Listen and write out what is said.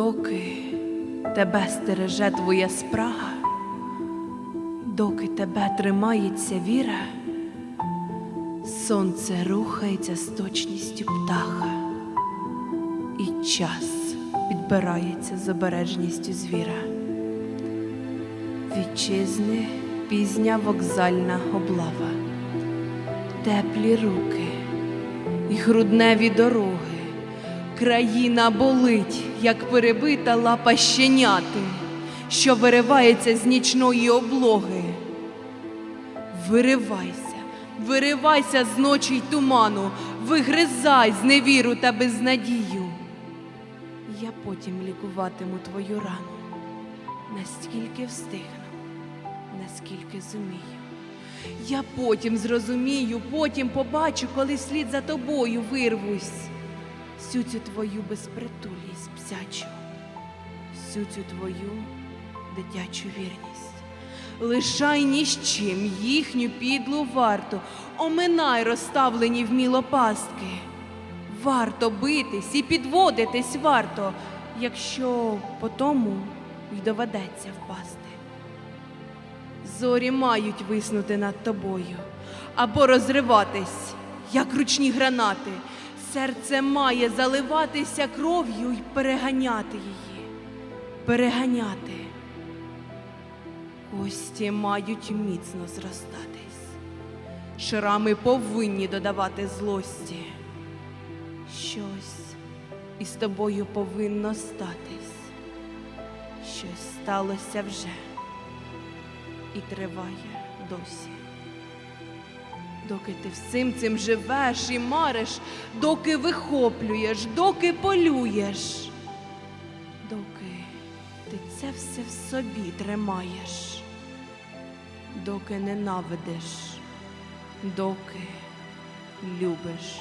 доки тебе стереже твоя спрага, доки тебе тримається віра, сонце рухається з точністю птаха, і час підбирається з обережністю звіра. Вітчизни пізня вокзальна облава, теплі руки і грудневі дороги. Країна болить, як перебита лапа щеняти, що виривається з нічної облоги. Виривайся, виривайся з ночі й туману, вигризай з невіру та безнадію. Я потім лікуватиму твою рану, наскільки встигну, наскільки зумію. Я потім зрозумію, потім побачу, коли слід за тобою вирвусь. Всю цю твою безпритульність псячу, всю цю твою дитячу вірність. Лишай ні з чим їхню підлу варту, оминай розставлені вміло пастки. Варто битись і підводитись варто, якщо по тому й доведеться впасти. Зорі мають виснути над тобою або розриватись, як ручні гранати. Серце має заливатися кров'ю й переганяти її, переганяти. Кості мають міцно зростатись. Шрами повинні додавати злості. Щось із тобою повинно статись. Щось сталося вже і триває досі. Доки ти всім цим живеш і мариш, доки вихоплюєш, доки полюєш, доки ти це все в собі тримаєш, доки ненавидиш, доки любиш.